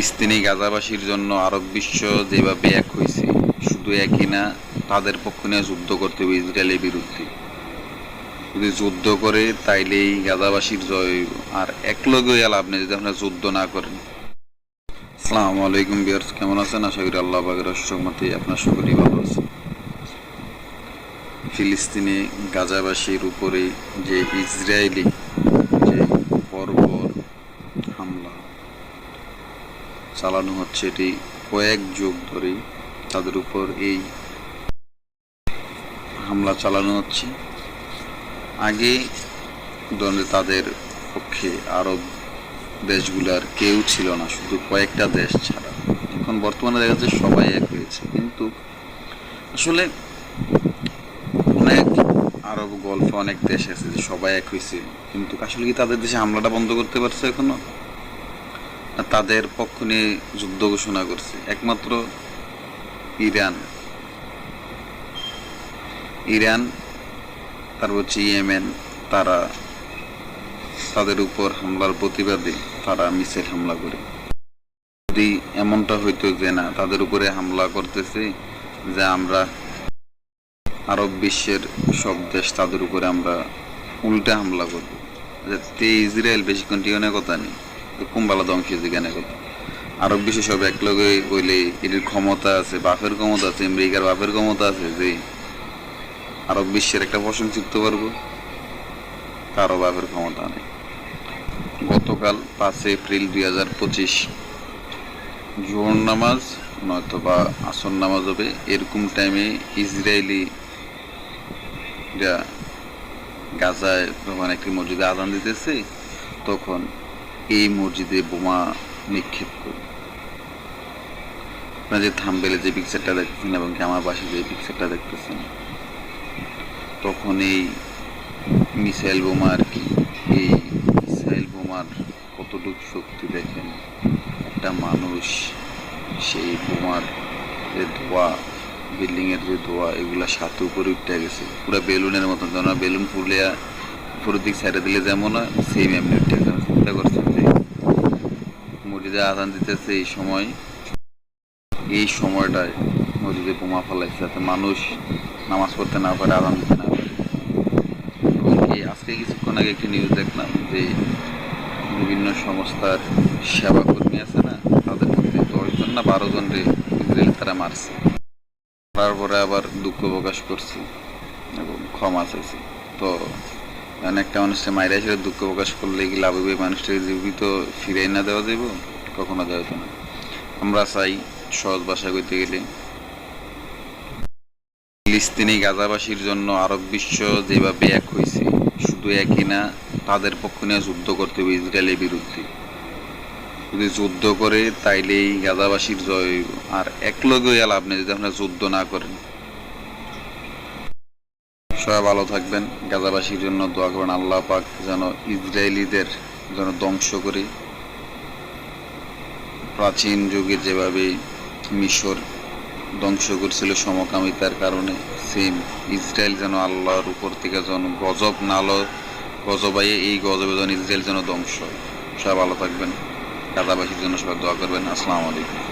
ফিলিস্তিনি গাজাবাসীর জন্য আরব বিশ্ব যেভাবে এক হয়েছে, শুধু একই না, তাদের পক্ষ নিয়ে যুদ্ধ করতে হবে ইসরায়েলের বিরুদ্ধে। যদি যুদ্ধ করে, তাইলেই গাজাবাসীর জয় হইব। আর এক লগে হইয়া লাভ নেই যদি আপনারা যুদ্ধ না করেন। আসসালামু আলাইকুম বিয়ার্স কেমন আছেন? আশা করি আল্লাহ বাগের সহমতে আপনার সকলেই ভালো আছে ফিলিস্তিনি গাজাবাসীর উপরে যে ইসরায়েলি যে বর্বর হামলা চালানো হচ্ছে, এটি কয়েক যুগ ধরেই তাদের উপর এই হামলা চালানো হচ্ছে। আগে তাদের পক্ষে আরব দেশগুলার কেউ ছিল না, শুধু কয়েকটা দেশ ছাড়া। এখন বর্তমানে দেখা যাচ্ছে সবাই এক হয়েছে। কিন্তু আসলে অনেক আরব গল্ফে অনেক দেশ আছে যে সবাই এক হয়েছে। কিন্তু আসলে কি তাদের দেশে হামলাটা বন্ধ করতে পারছে এখনও? তাদের পক্ষ নিয়ে যুদ্ধ ঘোষণা করছে। একমাত্র ইরান। ইরান, তারপর হচ্ছে ইয়েমেন, তারা তাদের উপর হামলার প্রতিবাদে তারা মিসাইল হামলা করে। যদি এমনটা হইতো যে না, তাদের উপরে হামলা করতেছে, যে আমরা আরব বিশ্বের সব দেশ, তাদের উপরে আমরা উল্টা হামলা করব। তে ইসরায়েল বেশিক্ষণ টিকনের কথা নেই। কুম্বালা ধ্বংস যেখানে কথা আরব বিশ্বে সব এটির ক্ষমতা আছে বাপের ক্ষমতা আছে, আমেরিকার বাপের ক্ষমতা আছে, যে আরব বিশ্বের একটা বাপের ক্ষমতা নেই। গতকাল পাঁচ এপ্রিল দুই হাজার পঁচিশ, জোহর নামাজ নয়তো বা আসর নামাজ হবে, এরকম টাইমে ইসরায়েলি গাজায় একটি মসজিদে আজান দিতেছে, তখন এই মসজিদে বোমা নিক্ষেপ করে আপনারা যে থামবেলে যে পিকচারটা দেখতেছেন এবং আমার পাশে যে পিকচারটা দেখতেছেন, তখন এই মিসাইল বোমা আর কি? এই মিসাইল বোমার কতটুকু শক্তি দেখেন? একটা মানুষ সেই বোমার যে ধোয়া বিল্ডিং এর যে ধোয়া, এগুলা সাথে উপরে উঠে গেছে। পুরো বেলুনের মতন যেন বেলুন ফুলিয়া উপরের দিক সাইডে দিলে যেমন সেম এমনি উঠে গেছে। চিন্তা করছেন যে মসজিদে আজান দিতেছে এই সময়। এই সময়টায় নদীতে বোমা ফেলাইছে যাতে মানুষ নামাজ পড়তে না পারে, আজান দিতে না পারে। আজকে কিছুক্ষণ আগে একটি নিউজ দেখলাম যে বিভিন্ন সংস্থার সেবা কর্মী আছে না, তাদের মধ্যে দশজন না বারো জন রে ইসরায়েল তারা মারছে। তারপরে আবার দুঃখ প্রকাশ করছে এবং ক্ষমা চাইছে। তো এখন একটা মানুষকে মাইরা হিসেবে দুঃখ প্রকাশ করলে কি লাভ হবে মানুষটাকে জীবিত ফিরাই না দেওয়া যাইব? কখনো দেওয়া যাবে না। আমরা চাই সহজ ভাষা কইতে গেলে। ফিলিস্তিনি গাজাবাসীর জন্য আরব বিশ্ব যেভাবে এক হয়েছে শুধু একই না, তাদের পক্ষ নিয়ে যুদ্ধ করতে হবে ইসরায়েলের বিরুদ্ধে। যদি যুদ্ধ করে, তাইলেই গাজাবাসীর জয় হইব। আর এক লগে হইয়া লাভ নেই যদি আপনারা যুদ্ধ না করেন। সবাই ভালো থাকবেন। গাজাবাসীর জন্য দোয়া করবেন আল্লাহ পাক যেন ইসরায়েলিদের যেন ধ্বংস করে। প্রাচীন যুগে যেভাবে মিশর ধ্বংস করছিল সমকামিতার কারণে সেম ইসরায়েল যেন আল্লাহর উপর থেকে যেন গজব নালো গজবাইয়ে এই গজবে যেন ইসরায়েল যেন ধ্বংস সবাই ভালো থাকবেন। গাজাবাসীর জন্য সবাই দোয়া করবেন। আসসালামু আলাইকুম।